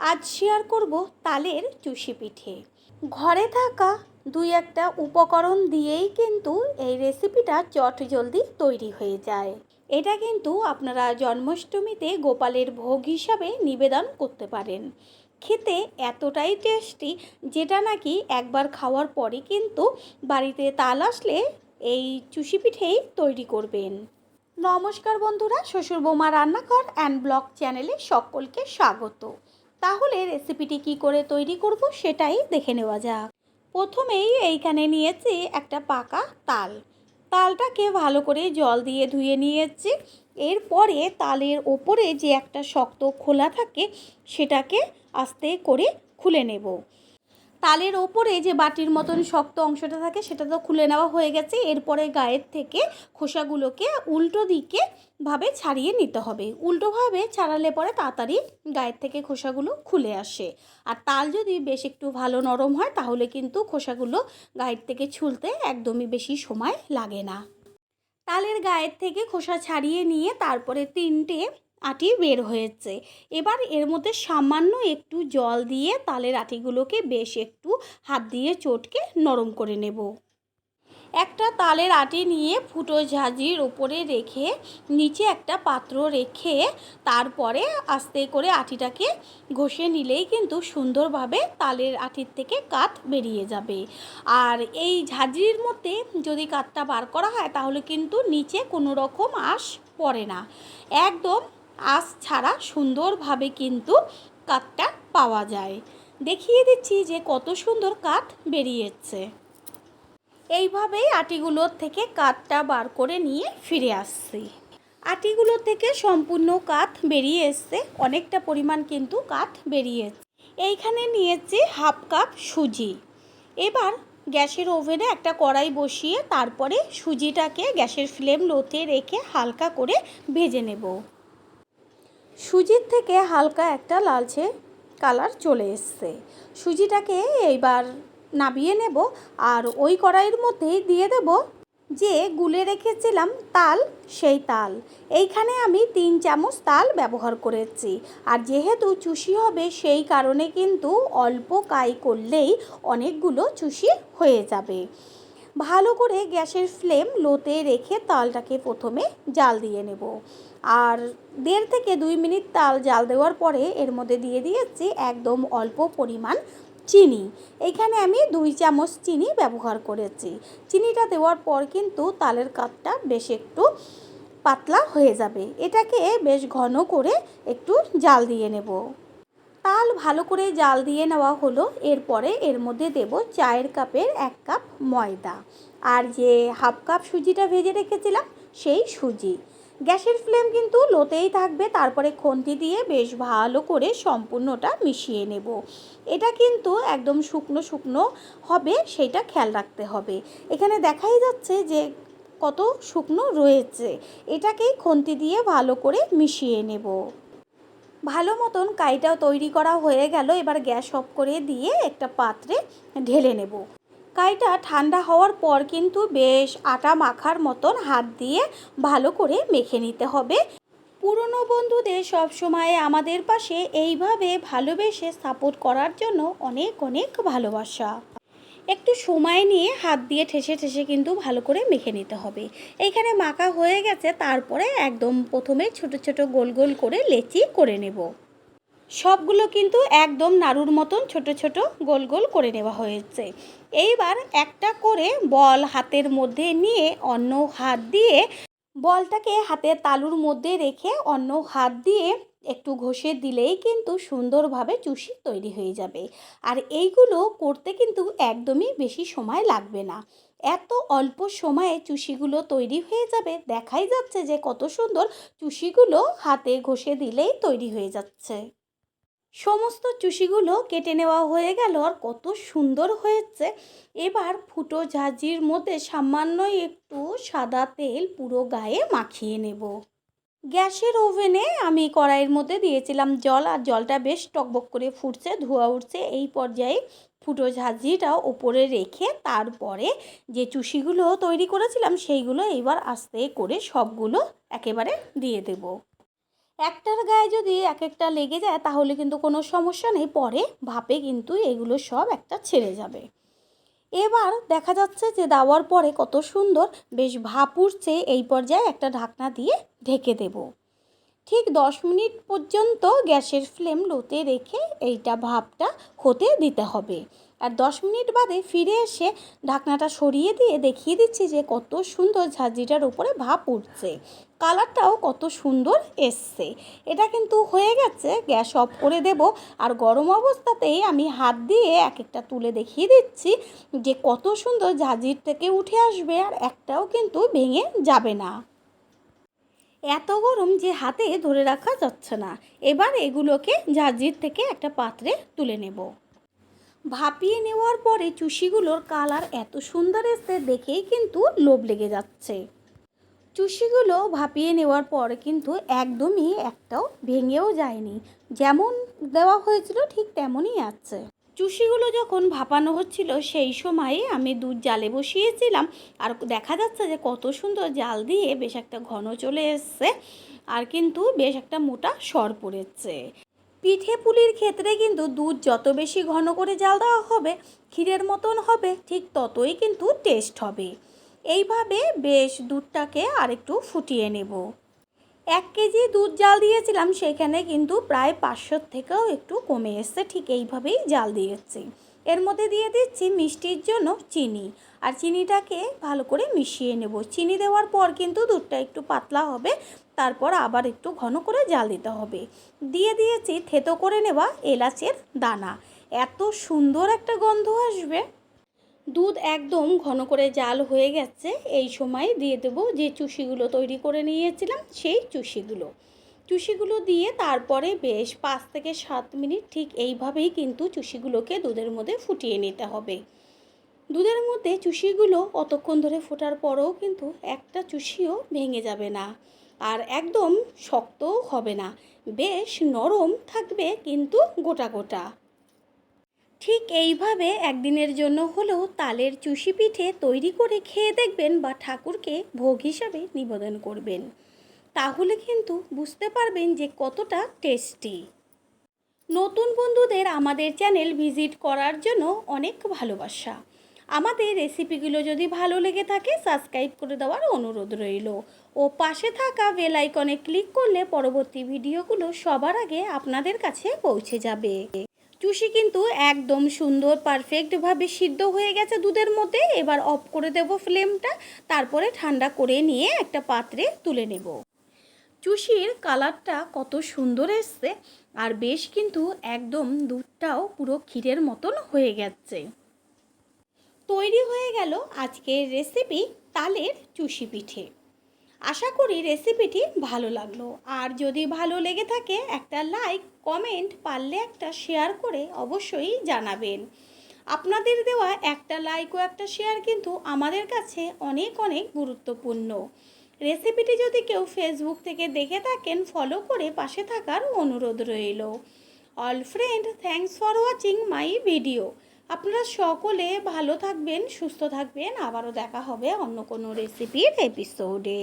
আজ শেয়ার করব তালের চুষি পিঠে। ঘরে থাকা দুই একটা উপকরণ দিয়েই কিন্তু এই রেসিপিটা চট জলদি তৈরি হয়ে যায়। এটা কিন্তু আপনারা জন্মাষ্টমীতে গোপালের ভোগ হিসাবে নিবেদন করতে পারেন। খেতে এতটাই টেস্টি যেটা নাকি একবার খাওয়ার পরে কিন্তু বাড়িতে তাল আসলে এই চুষি পিঠেই তৈরি করবেন। নমস্কার বন্ধুরা শ্বশুর বৌমা রান্নাঘর অ্যান্ড ব্লগ চ্যানেলে সকলকে স্বাগত। তাহলে রেসিপিটি কি করে তৈরি করব সেটাই দেখে নেওয়া যাক। প্রথমেই এইখানে নিয়েছি একটা পাকা তাল। তালটাকে ভালো করে জল দিয়ে ধুয়ে নিয়েছি। এরপরে তালের ওপরে যে একটা শক্ত খোলা থাকে, সেটাকে আস্তে করে খুলে নেব। তালের ওপরে যে বাটির মতন শক্ত অংশটা থাকে, সেটা তো খুলে নেওয়া হয়ে গেছে। এরপরে গায়ের থেকে খোসাগুলোকে উল্টো দিকে ভাবে ছাড়িয়ে নিতে হবে। উল্টোভাবে ছাড়ালে পরে তাড়াতাড়ি গায়ের থেকে খোসাগুলো খুলে আসে। আর তাল যদি বেশ একটু ভালো নরম হয়, তাহলে কিন্তু খোসাগুলো গায়ের থেকে ছুলতে একদমই বেশি সময় লাগে না। তালের গায়ের থেকে খোসা ছাড়িয়ে নিয়ে তারপরে তিনটে আটি বের হয়েছে। এবার এর মধ্যে সামান্য একটু জল দিয়ে তালের আটিগুলোকে বেশ একটু হাত দিয়ে চটকে নরম করে নেব। একটা তালের আটি নিয়ে ফুটো ঝাঁঝির উপরে রেখে নিচে একটা পাত্র রেখে তারপরে আস্তে করে আটিটাকে ঘষে নিলেই কিন্তু সুন্দরভাবে তালের আটির থেকে কাঠ বেরিয়ে যাবে। আর এই ঝাঁঝরির মধ্যে যদি কাঠটা বার করা হয় তাহলে কিন্তু নিচে কোনো রকম আঁশ পড়ে না। একদম আঁশ ছাড়া সুন্দরভাবে কিন্তু কাঠটা পাওয়া যায়। দেখিয়ে দিচ্ছি যে কত সুন্দর কাঠ বেরিয়েছে। এইভাবেই আটিগুলোর থেকে কাঠটা বার করে নিয়ে ফিরে আসছি। আটিগুলো থেকে সম্পূর্ণ কাঠ বেরিয়ে এসছে। অনেকটা পরিমাণ কিন্তু কাঠ বেরিয়েছে। এইখানে নিয়েছি হাফ কাপ সুজি। এবার গ্যাসের ওভেনে একটা কড়াই বসিয়ে তারপরে সুজিটাকে গ্যাসের ফ্লেম লোতে রেখে হালকা করে ভেজে নেব। সুজির থেকে হালকা একটা লালচে কালার চলে এসছে। সুজিটাকে এইবার নাবিয়ে নেব আর ওই কড়াইয়ের মধ্যেই দিয়ে দেব যে গুলে রেখেছিলাম তাল, সেই তাল। এইখানে আমি তিন চামচ তাল ব্যবহার করেছি আর যেহেতু চুষি হবে সেই কারণে কিন্তু অল্প কাই করলেই অনেকগুলো চুষি হয়ে যাবে। ভালো করে গ্যাসের ফ্লেম লোতে রেখে তালটাকে প্রথমে জাল দিয়ে নেব। আর দেড় থেকে দুই মিনিট তাল জাল দেওয়ার পরে এর মধ্যে দিয়ে দিয়েছি একদম অল্প পরিমাণ চিনি। এইখানে আমি দুই চামচ চিনি ব্যবহার করেছি। চিনিটা দেওয়ার পর কিন্তু তালের কাপটা বেশ একটু পাতলা হয়ে যাবে। এটাকে বেশ ঘন করে একটু জাল দিয়ে নেব। তাল ভালো করে জাল দিয়ে নেওয়া হলো। এরপরে এর মধ্যে দেব চায়ের কাপের এক কাপ ময়দা। আর যে হাফ কাপ সুজিটা ভেজে রেখেছিলাম, সেই সুজি। গ্যাসের ফ্লেম কিন্তু লোতেই থাকবে, তারপরে খন্তি দিয়ে বেশ ভালো করে সম্পূর্ণটা মিশিয়ে নেব। এটা কিন্তু একদম শুকনো শুকনো হবে, সেটা খেয়াল রাখতে হবে। এখানে দেখাই যাচ্ছে যে কত শুকনো রয়েছে, এটাকেই খন্তি দিয়ে ভালো করে মিশিয়ে নেব। ভালো মতন কাইটাও তৈরি করা হয়ে গেল, এবার গ্যাস অফ করে দিয়ে একটা পাত্রে ঢেলে নেব। কাইটা ঠান্ডা হওয়ার পর কিন্তু বেশ আটা মাখার মতন হাত দিয়ে ভালো করে মেখে নিতে হবে। পুরনো বন্ধুদের সবসময় আমাদের পাশে এইভাবে ভালোবেসে সাপোর্ট করার জন্য অনেক অনেক ভালোবাসা। একটু সময় নিয়ে হাত দিয়ে ঠেসে ঠেসে কিন্তু ভালো করে মেখে নিতে হবে। এইখানে মাখা হয়ে গেছে, তারপরে একদম প্রথমে ছোট ছোট গোল গোল করে লেচি করে নেব। সবগুলো কিন্তু একদম নাড়ুর মতন ছোট ছোট গোল গোল করে নেওয়া হয়েছে। এইবার একটা করে বল হাতের মধ্যে নিয়ে অন্য হাত দিয়ে বলটাকে হাতের তালুর মধ্যে রেখে অন্য হাত দিয়ে একটু ঘষে দিলেই কিন্তু সুন্দরভাবে চুষি তৈরি হয়ে যাবে। আর এইগুলো করতে কিন্তু একদমই বেশি সময় লাগবে না। এত অল্প সময়ে চুষিগুলো তৈরি হয়ে যাবে, দেখাই যাচ্ছে যে কত সুন্দর চুষিগুলো হাতে ঘষে দিলেই তৈরি হয়ে যাচ্ছে। সমস্ত চুষিগুলো কেটে নেওয়া হয়ে গেল আর কত সুন্দর হয়েছে। এবার ফুটো ঝাঁঝির মধ্যে সামান্য একটু সাদা তেল পুরো গায়ে মাখিয়ে নেব। গ্যাসের ওভেনে আমি কড়াইয়ের মধ্যে দিয়েছিলাম জল আর জলটা বেশ টকবক করে ফুটছে, ধোয়া উঠছে। এই পর্যায়ে ফুটো ঝাঁঝিটা ওপরে রেখে তারপরে যে চুষিগুলো তৈরি করেছিলাম সেইগুলো এইবার আস্তে করে সবগুলো একেবারে দিয়ে দেব। একটার গায়ে যদি এক একটা লেগে যায়, তাহলে কিন্তু কোনো সমস্যা নেই। পরে ভাপে কিন্তু এগুলো সব একটা ছেড়ে যাবে। এবার দেখা যাচ্ছে যে দেওয়ার পরে কত সুন্দর, বেশ ভাপ উঠছে। এই পর্যায়ে একটা ঢাকনা দিয়ে ঢেকে দেব। ঠিক দশ মিনিট পর্যন্ত গ্যাসের ফ্লেম লোতে রেখে এইটা ভাপটা হতে দিতে হবে। আর দশ মিনিট বাদে ফিরে এসে ঢাকনাটা সরিয়ে দিয়ে দেখিয়ে দিচ্ছি যে কত সুন্দর ঝাঁঝরিটার উপরে ভাপ উঠছে। কালারটাও কত সুন্দর এসছে। এটা কিন্তু হয়ে গেছে, গ্যাস অফ করে দেব। আর গরম অবস্থাতেই আমি হাত দিয়ে এক একটা তুলে দেখিয়ে দিচ্ছি যে কত সুন্দর ঝাঁঝির থেকে উঠে আসবে আর একটাও কিন্তু ভেঙে যাবে না। এত গরম যে হাতে ধরে রাখা যাচ্ছে না। এবার এগুলোকে ঝাঁঝির থেকে একটা পাত্রে তুলে নেব। ভাপিয়ে নেওয়ার পরে চুষিগুলোর কালার এত সুন্দর এসছে দেখেই কিন্তু লোভ লেগে যাচ্ছে। চুষিগুলো ভাপিয়ে নেওয়ার পর কিন্তু একদমই একটাও ভেঙেও যায়নি। যেমন দেওয়া হয়েছিল ঠিক তেমনই আছে। চুষিগুলো যখন ভাপানো হচ্ছিল, সেই সময়ে আমি দুধ জালে বসিয়েছিলাম। আর দেখা যাচ্ছে যে কত সুন্দর জাল দিয়ে বেশ একটা ঘন চলে এসছে। আর কিন্তু বেশ একটা মোটা সর পড়েছে। পিঠে পুলির ক্ষেত্রে কিন্তু দুধ যত বেশি ঘন করে জাল দেওয়া হবে, ক্ষীরের মতন হবে, ঠিক ততই কিন্তু টেস্ট হবে। এইভাবে বেশ দুধটাকে আরেকটু ফুটিয়ে নেব। এক কেজি দুধ জাল দিয়েছিলাম, সেখানে কিন্তু প্রায় পাঁচশোর থেকেও একটু কমে এসছে, ঠিক এইভাবেই জাল দিয়েছি। এর মধ্যে দিয়ে দিচ্ছি মিষ্টির জন্য চিনি, আর চিনিটাকে ভালো করে মিশিয়ে নেব। চিনি দেওয়ার পর কিন্তু দুধটা একটু পাতলা হবে, তারপর আবার একটু ঘন করে জাল দিতে হবে। দিয়ে দিয়েছি থেতো করে নেওয়া এলাচের দানা। এত সুন্দর একটা গন্ধ আসবে। দুধ একদম ঘন করে জাল হয়ে গেছে। এই সময় দিয়ে দেবো যে চুষিগুলো তৈরি করে নিয়েছিলাম, সেই চুষিগুলো। চুষিগুলো দিয়ে তারপরে বেশ পাঁচ থেকে সাত মিনিট ঠিক এইভাবেই কিন্তু চুষিগুলোকে দুধের মধ্যে ফুটিয়ে নিতে হবে। দুধের মধ্যে চুষিগুলো অতক্ষণ ধরে ফোটার পরেও কিন্তু একটা চুষিও ভেঙে যাবে না আর একদম শক্তও হবে না। বেশ নরম থাকবে কিন্তু গোটা গোটা। ঠিক এইভাবে একদিনের জন্য হলেও তালের চুষি পিঠে তৈরি করে খেয়ে দেখবেন বা ঠাকুরকে ভোগ হিসাবে নিবেদন করবেন। তাহলে কিন্তু বুঝতে পারবেন যে কতটা টেস্টি। নতুন বন্ধুদের আমাদের চ্যানেল ভিজিট করার জন্য অনেক ভালোবাসা। আমাদের রেসিপিগুলো যদি ভালো লেগে থাকে, সাবস্ক্রাইব করে দেওয়ার অনুরোধ রইল। ও পাশে থাকা বেল আইকনে ক্লিক করলে পরবর্তী ভিডিওগুলো সবার আগে আপনাদের কাছে পৌঁছে যাবে। চুষি কিন্তু একদম সুন্দর পারফেক্টভাবে সিদ্ধ হয়ে গেছে দুধের মধ্যে। এবার অফ করে দেব ফ্লেমটা তারপরে ঠান্ডা করে নিয়ে একটা পাত্রে তুলে নেব। চুষির কালারটা কত সুন্দর এসছে, আর বেশ কিন্তু একদম দুধটাও পুরো ক্ষীরের মতন হয়ে গেছে। তৈরি হয়ে গেল আজকের রেসিপি তালের চুষি পিঠে। আশা করি রেসিপিটি ভালো লাগল। আর যদি ভালো লেগে থাকে, একটা লাইক কমেন্ট পারলে একটা শেয়ার করে অবশ্যই জানাবেন। আপনাদের দেওয়া একটা লাইক ও একটা শেয়ার কিন্তু আমাদের কাছে অনেক অনেক গুরুত্বপূর্ণ। রেসিপিটি যদি কেউ ফেসবুক থেকে দেখে থাকেন ফলো করে পাশে থাকার অনুরোধ রইল। All friend thanks for watching my video আপনারা সকলে ভালো থাকবেন, সুস্থ থাকবেন। আবারও দেখা হবে অন্য কোনো রেসিপির এপিসোডে